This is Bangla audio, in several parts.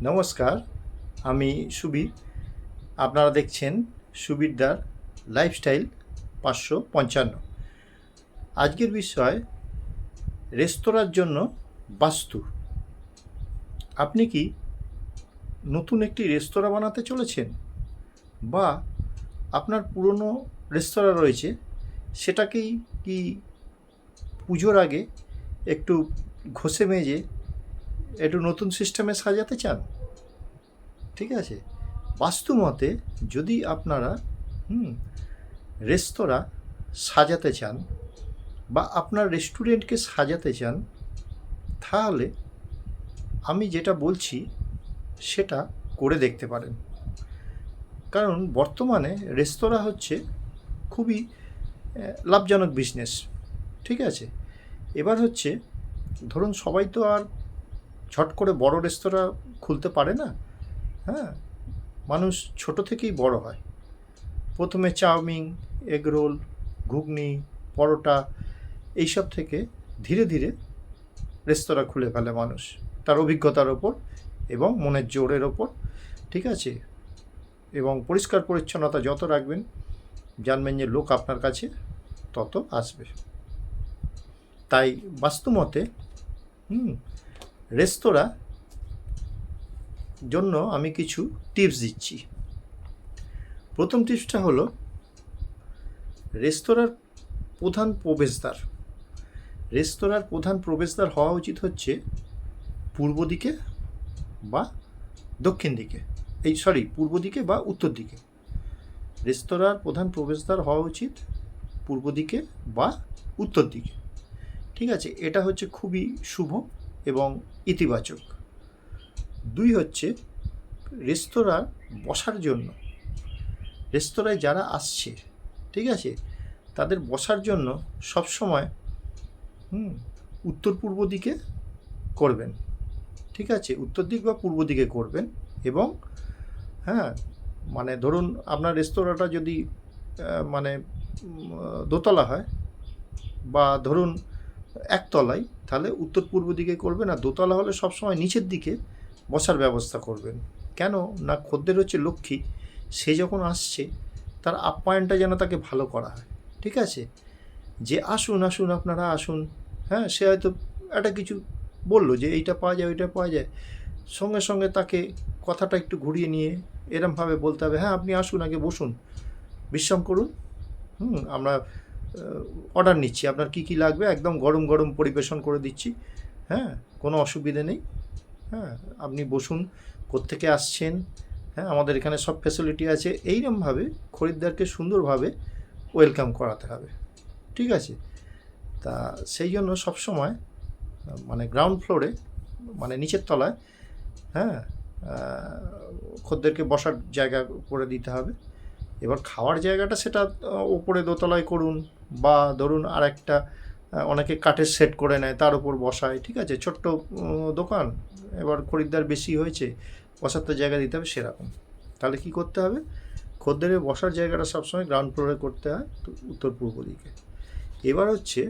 নমস্কার, আমি সুবীর আপনারা দেখছেন সুবীরদার লাইফস্টাইল পাঁচশো পঞ্চান্ন। আজকের বিষয়, রেস্তোরাঁর জন্য বাস্তু। আপনি কি নতুন একটি রেস্তোরাঁ বানাতে চলেছেন? বা আপনার পুরনো রেস্তোরাঁ রয়েছে, সেটাকেই কি পুজোর আগে একটু ঘষে মেজে একটু নতুন সিস্টেমে সাজাতে চান? ঠিক আছে। বাস্তু মতে যদি আপনারা, হুম, রেস্তোরাঁ সাজাতে চান বা আপনার রেস্টুরেন্টকে সাজাতে চান, তাহলে আমি যেটা বলছি সেটা করে দেখতে পারেন। কারণ বর্তমানে রেস্তোরাঁ হচ্ছে খুবই লাভজনক বিজনেস ঠিক আছে? এবার হচ্ছে, ধরুন সবাই তো আর ঝট করে বড় রেস্তোরাঁ খুলতে পারে না? হ্যাঁ মানুষ ছোট থেকেই বড় হয়। প্রথমে চাউমিন এগরোল ঘুগনি, পরোটা, এইসব থেকে ধীরে ধীরে রেস্তোরাঁ খুলে ফেলে মানুষ। তার অভিজ্ঞতার ওপর এবং মনের জোরের ওপর, ঠিক আছে? এবং পরিষ্কার পরিচ্ছন্নতা যত রাখবেন, জানবেন যে লোক আপনার কাছে তত আসবে। তাই বাস্তুমতে হুম রেস্তোরাঁ জন্য আমি কিছু টিপস দিচ্ছি। প্রথম টিপসটা হলো, রেস্তোরাঁর প্রধান প্রবেশদ্বার। রেস্তোরাঁর প্রধান প্রবেশদ্বার হওয়া উচিত হচ্ছে পূর্ব দিকে বা দক্ষিণ দিকে। এই সরি, পূর্ব দিকে বা উত্তর দিকে। রেস্তোরাঁর প্রধান প্রবেশদ্বার হওয়া উচিত পূর্ব দিকে বা উত্তর দিকে। ঠিক আছে, এটা হচ্ছে খুবই শুভ এবং ইতিবাচক। দুই হচ্ছে রেস্তোরাঁ বসার জন্য। রেস্তোরাঁয় যারা আসছে, ঠিক আছে, তাদের বসার জন্য সবসময়, হুম, উত্তর পূর্ব দিকে করবেন। ঠিক আছে, উত্তর দিক বা পূর্ব দিকে করবেন এবং হ্যাঁ মানে ধরুন আপনার রেস্তোরাঁটা যদি মানে দোতলা হয় বা ধরুন একতলায়, তাহলে উত্তর পূর্ব দিকে করবেন আর দোতলা হলে সবসময় নিচের দিকে বসার ব্যবস্থা করবেন। কেন? না খদ্দের হচ্ছে লক্ষ্মী, সে যখন আসছে, তার আপ্যায়নটা যেন তাকে ভালো করা হয়। ঠিক আছে? যে আসুন আসুন, আপনারা আসুন হ্যাঁ? সে হয়তো একটা কিছু বলল যে এইটা পাওয়া যায়, ওইটা পাওয়া যায়। সঙ্গে সঙ্গে তাকে কথাটা একটু ঘুরিয়ে নিয়ে এরমভাবে বলতে হবে হ্যাঁ আপনি আসুন, আগে বসুন। বিশ্রাম করুন। হুম, আমরা অর্ডার নিচ্ছি। আপনার কি কি লাগবে? একদম গরম গরম পরিবেশন করে দিচ্ছি। হ্যাঁ কোনো অসুবিধে নেই। হ্যাঁ আপনি বসুন। কোত্থেকে আসছেন? হ্যাঁ আমাদের এখানে সব ফ্যাসিলিটি আছে। এইরকমভাবে খরিদ্দারকে সুন্দরভাবে ওয়েলকাম করাতে হবে। ঠিক আছে? তা সেই জন্য সবসময় মানে গ্রাউন্ড ফ্লোরে মানে নিচের তলায় হ্যাঁ খদ্দেরকে বসার জায়গা করে দিতে হবে। এবার খাওয়ার জায়গাটা সেটা ওপরে দোতলায় করুন। বা ধরুন আর একটা অনেকে কাঠের সেট করে নেয়, তার উপর বসায়, ঠিক আছে? ছোট্ট দোকান, এবার খরিদ্দার বেশি হয়েছে, বসার তো জায়গা দিতে হবে সেরকম। তাহলে কি করতে হবে? খদ্দেরের বসার জায়গাটা সবসময় গ্রাউন্ড ফ্লোরে করতে হয় উত্তর পূর্ব দিকে। এবার হচ্ছে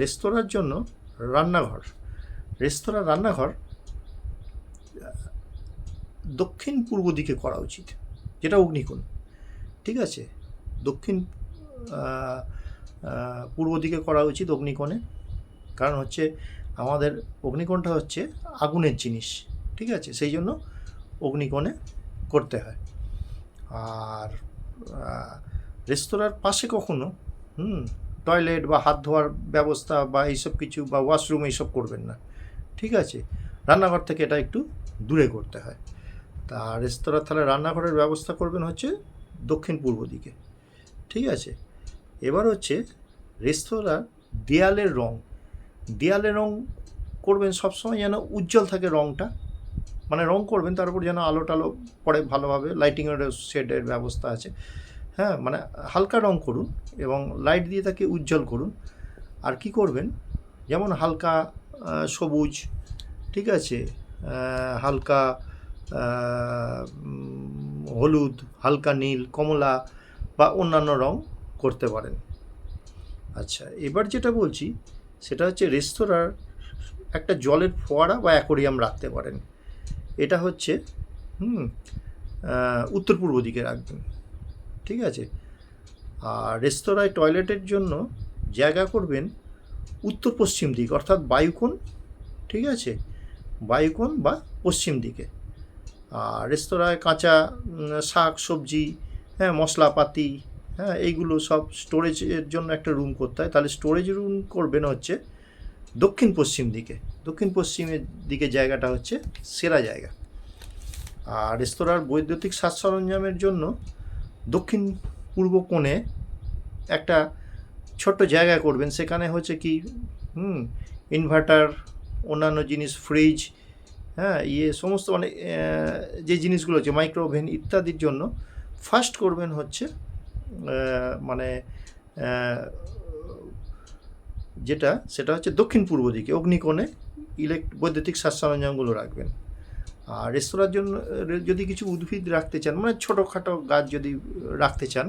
রেস্তোরাঁর জন্য রান্নাঘর। রেস্তোরাঁ, রান্নাঘর দক্ষিণ পূর্ব দিকে করা উচিত, যেটা অগ্নিকোণ, ঠিক আছে? দক্ষিণ পূর্ব দিকে করা উচিত অগ্নিকোণে। কারণ হচ্ছে আমাদের অগ্নিকোণটা হচ্ছে আগুনের জিনিস, ঠিক আছে? সেই জন্য অগ্নিকোণে করতে হয়। আর রেস্তোরাঁর পাশে কখনো, হুম, টয়লেট বা হাত ধোয়ার ব্যবস্থা বা এইসব কিছু বা ওয়াশরুম এইসব করবেন না, ঠিক আছে? রান্নাঘর থেকে এটা একটু দূরে করতে হয়। তা রেস্তোরাঁ তাহলে রান্নাঘরের ব্যবস্থা করবেন হচ্ছে দক্ষিণ পূর্ব দিকে, ঠিক আছে? এবার হচ্ছে রেস্তোরাঁর দেয়ালের রং। দেয়ালের রং করবেন সবসময় যেন উজ্জ্বল থাকে রংটা। মানে রং করবেন তার উপর যেন আলো টালো পড়ে ভালোভাবে। লাইটিংয়ের শেডের ব্যবস্থা আছে। হ্যাঁ মানে হালকা রং করুন এবং লাইট দিয়ে তাকে উজ্জ্বল করুন। আর কি করবেন? যেমন হালকা সবুজ, ঠিক আছে? হালকা হলুদ, হালকা নীল, কমলা বা অন্যান্য রং করতে পারেন। আচ্ছা এবার যেটা বলছি, সেটা হচ্ছে রেস্তোরাঁর একটা জলের ফোয়ারা বা অ্যাকোরিয়াম রাখতে পারেন। এটা হচ্ছে, হুম উত্তর পূর্ব দিকে রাখবেন, ঠিক আছে? আর রেস্তোরাঁয় টয়লেটের জন্য জায়গা করবেন উত্তর পশ্চিম দিক, অর্থাৎ বায়ুকোণ, ঠিক আছে? বায়ুকোণ বা পশ্চিম দিকে। আর রেস্তোরাঁয় কাঁচা শাক, সবজি হ্যাঁ মশলাপাতি হ্যাঁ এইগুলো সব স্টোরেজের জন্য একটা রুম করতে হয়। তাহলে স্টোরেজ রুম করবেন হচ্ছে দক্ষিণ পশ্চিম দিকে। দক্ষিণ পশ্চিমের দিকে জায়গাটা হচ্ছে সেরা জায়গা। আর রেস্তোরাঁর বৈদ্যুতিক সাজ সরঞ্জামের জন্য দক্ষিণ পূর্ব কোণে একটা ছোট্ট জায়গা করবেন। সেখানে হচ্ছে কি, হুম ইনভার্টার অন্যান্য জিনিস ফ্রিজ হ্যাঁ ইয়ে সমস্ত মানে যে জিনিসগুলো আছে মাইক্রো ওভেন ইত্যাদির জন্য ফার্স্ট করবেন হচ্ছে মানে যেটা, সেটা হচ্ছে দক্ষিণ পূর্ব দিকে, অগ্নিকোণে ইলেক্ট বৈদ্যুতিক সাজ সরঞ্জামগুলো রাখবেন। আর রেস্তোরাঁর জন্য, যদি কিছু উদ্ভিদ রাখতে চান মানে ছোটোখাটো গাছ যদি রাখতে চান,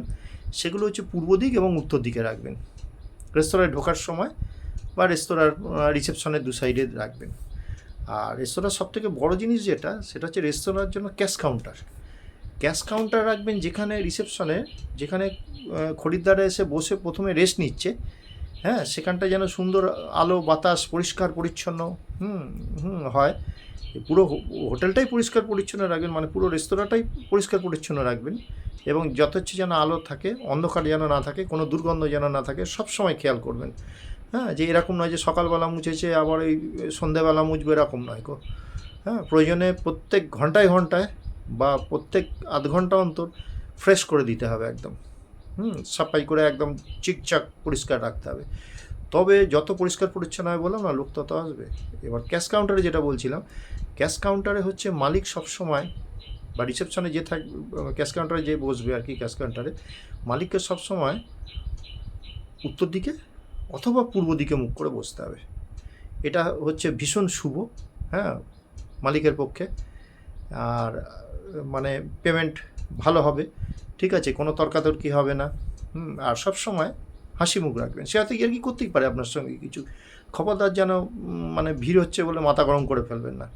সেগুলো হচ্ছে পূর্ব দিক এবং উত্তর দিকে রাখবেন। রেস্তোরাঁয় ঢোকার সময় বা রেস্তোরাঁর রিসেপশনের দু সাইডে রাখবেন। আর রেস্তোরাঁর সবথেকে বড় জিনিস যেটা, সেটা হচ্ছে রেস্তোরাঁর জন্য ক্যাশ কাউন্টার। ক্যাশ কাউন্টার রাখবেন যেখানে রিসেপশনে, যেখানে খরিদ্দার এসে বসে প্রথমে রেস্ট নিচ্ছে। হ্যাঁ সেখানটা যেন সুন্দর আলো, বাতাস, পরিষ্কার, পরিচ্ছন্ন, হুম হুম, হয়। পুরো হোটেলটাই পরিষ্কার, পরিচ্ছন্ন রাখবেন মানে পুরো রেস্তোরাঁটাই পরিষ্কার, পরিচ্ছন্ন রাখবেন এবং যথেচ্ছ যেন আলো থাকে, অন্ধকার যেন না থাকে, কোনো দুর্গন্ধ যেন না থাকে, সব সময় খেয়াল করবেন। হ্যাঁ যে এরকম নয় যে সকালবেলা মুছেছে, আবার ওই সন্ধেবেলা মুছবে, এরকম নয় গো। হ্যাঁ প্রয়োজনে প্রত্যেক ঘন্টায় ঘন্টায় বা প্রত্যেক আধ ঘণ্টা অন্তর ফ্রেশ করে দিতে হবে একদম। হুম, সাফাই করে একদম চিকচাক পরিষ্কার রাখতে হবে। তবে যত পরিষ্কার পরিচ্ছন্ন হয় বললাম না, লোক তত আসবে। এবার ক্যাশ কাউন্টারে যেটা বলছিলাম ক্যাশ কাউন্টারে হচ্ছে মালিক সবসময় বা রিসেপশনে যে থাক ক্যাশ কাউন্টারে যে বসবে আর কি ক্যাশ কাউন্টারে মালিককে সবসময় উত্তর দিকে অথবা পূর্ব দিকে মুখ করে বসতে হবে। এটা হচ্ছে ভীষণ শুভ হ্যাঁ মালিকের পক্ষে। আর মানে পেমেন্ট ভালো হবে, ঠিক আছে, কোনো তর্কাতর্কি হবে না, হুম, আর সব সময় হাসি মুখ রাখবেন। সে হয়তো আর কি করতেই পারে আপনার সঙ্গে কিছু। খবরদার যেন মানে ভিড় হচ্ছে বলে মাথা গরম করে ফেলবেন না।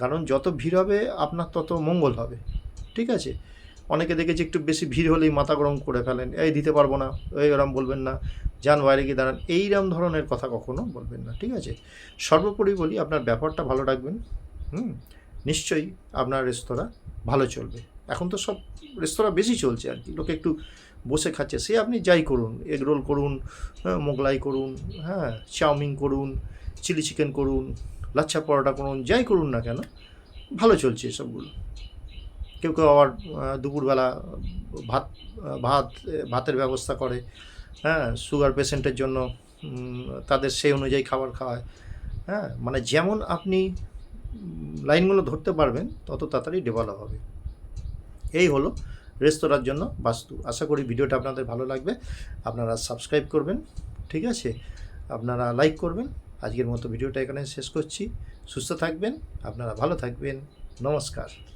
কারণ যত ভিড় হবে, আপনার তত মঙ্গল হবে, ঠিক আছে? অনেকে দেখেছি একটু বেশি ভিড় হলেই মাথা গরম করে ফেলেন, এই দিতে পারব না, এই এরম বলবেন না, যান বাইরে গিয়ে দাঁড়ান। এইরম ধরনের কথা কখনো বলবেন না, ঠিক আছে? সর্বোপরি বলি, আপনার ব্যাপারটা ভালো রাখবেন, হুম, নিশ্চয়ই আপনার রেস্তোরাঁ ভালো চলবে। এখন তো সব রেস্তোরাঁ বেশি চলছে আর কি। লোকে একটু বসে খাচ্ছে। সে আপনি যাই করুন এগ রোল করুন হ্যাঁ, মোগলাই করুন হ্যাঁ চাউমিন করুন চিলি চিকেন করুন লাচ্ছা পরোটা করুন যাই করুন না কেন ভালো চলছে এসবগুলো। কেউ কেউ আবার দুপুরবেলা ভাত ভাত ভাতের ব্যবস্থা করে হ্যাঁ সুগার পেশেন্টের জন্য তাদের সেই অনুযায়ী খাবার খাওয়ায় হ্যাঁ মানে যেমন আপনি লাইনগুলো ধরতে পারবেন, তত তাড়াতাড়ি ডেভেলপ হবে। এই হলো রেস্তোরাঁর জন্য বাস্তু। আশা করি ভিডিওটা আপনাদের ভালো লাগবে। আপনারা সাবস্ক্রাইব করবেন, ঠিক আছে? আপনারা লাইক করবেন। আজকের মতো ভিডিওটা এখানে শেষ করছি। সুস্থ থাকবেন, আপনারা ভালো থাকবেন। নমস্কার।